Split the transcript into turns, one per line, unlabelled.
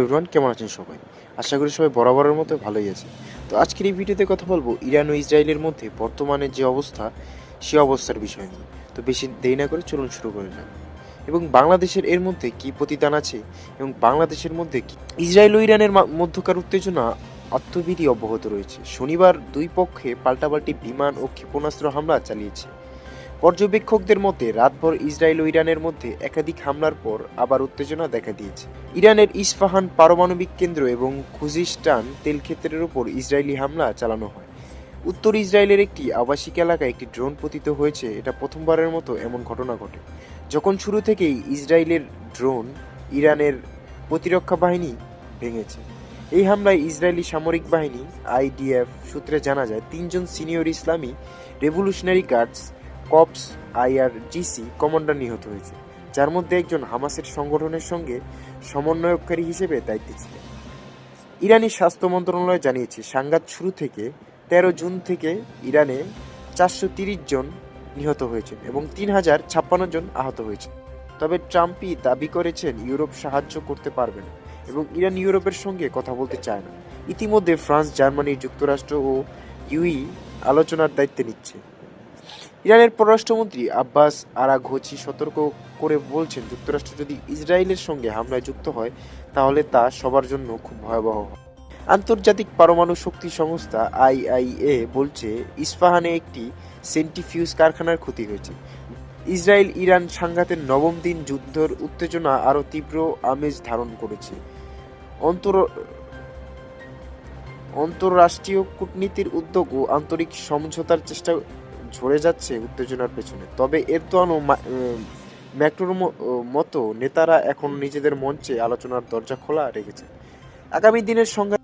Everyone, কেমন আছেন সবাই? আশা করি সবাই বরাবরের মতো ভালোই আছে তো আজকের এই ভিডিওতে কথা বলব ইরান ও ইসরায়েলের মধ্যে বর্তমানে যে অবস্থা, সে অবস্থার বিষয় নিয়ে। তো বেশি দেরি না করে চলুন শুরু করে যান এবং বাংলাদেশের এর মধ্যে কি প্রতিদান আছে? এবং বাংলাদেশের মধ্যে কি ইসরায়েল ও ইরানের মধ্যকার উত্তেজনা আত্মবিধি অব্যাহত রয়েছে। শনিবার দুই পক্ষে পাল্টাপাল্টি বিমান ও ক্ষেপণাস্ত্র হামলা চালিয়েছে। পর্যবেক্ষকদের মতে, রাতভর ইসরায়েল ও ইরানের মধ্যে একাধিক হামলার পর আবার উত্তেজনা দেখা দিয়েছে। ইরানের ইস্পাহান পারমাণবিক কেন্দ্র এবং খুজিস্তান তেলক্ষেত্রের উপর ইসরায়েলি হামলা চালানো হয়। উত্তর ইসরায়েলের একটি আবাসিক এলাকায় একটি ড্রোন পতিত হয়েছে, এটা প্রথমবারের মতো এমন ঘটনা ঘটে। যখন শুরু থেকেই ইসরায়েলের ড্রোন ইরানের প্রতিরক্ষা বাহিনী ভেঙেছে। এই হামলায় ইসরায়েলি সামরিক বাহিনী, আইডিএফ সূত্রে জানা যায়, তিনজন সিনিয়র ইসলামী revolutionary guards corps, IRGC commander নিহত হয়েছে, যার মধ্যে একজন হামাসের সংগঠনের সঙ্গে সমন্বয়কারী হিসেবে দায়িত্বে ছিলেন। ইরানি স্বাস্থ্য মন্ত্রণালয় জানিয়েছে, সাংঘাত শুরু থেকে তেরো জুন থেকে ইরানে চারশো জন নিহত হয়েছেন এবং তিন হাজার ছাপ্পান্ন জন আহত হয়েছে তবে ট্রাম্পই দাবি করেছেন, ইউরোপ সাহায্য করতে পারবে না এবং ইরান ইউরোপের সঙ্গে কথা বলতে চায় না। ইতিমধ্যে ফ্রান্স, জার্মানি, যুক্তরাষ্ট্র ও ইউই আলোচনার দায়িত্বে নিচ্ছে। ইরানের পররাষ্ট্রমন্ত্রী আব্বাস আরাঘোচি সতর্ক করে বলছেন, যুক্তরাষ্ট্র যদি ইসরায়েলের সঙ্গে হামলায় যুক্ত হয়, তাহলে তা সবার জন্য খুব ভয়াবহ হবে। আন্তর্জাতিক পরমাণু শক্তি সংস্থা আইআইএ বলছে, ইস্পাহানে একটি সেন্টিফিউজ কারখানার ক্ষতি হয়েছে। ইসরায়েল ইরান সাংঘাতের নবম দিন যুদ্ধের উত্তেজনা আরও তীব্র আমেজ ধারণ করেছে। অন্তর আন্তঃরাষ্ট্রীয় কূটনীতির উদ্যোগ ও আন্তরিক সমঝোতার চেষ্টা ঝরে যাচ্ছে উত্তেজনার পেছনে। তবে এরদোয়ান ও ম্যাক্রোর মতো নেতারা এখন নিজেদের মঞ্চে আলোচনার দরজা খোলা রেখেছে আগামী দিনের সংঘাত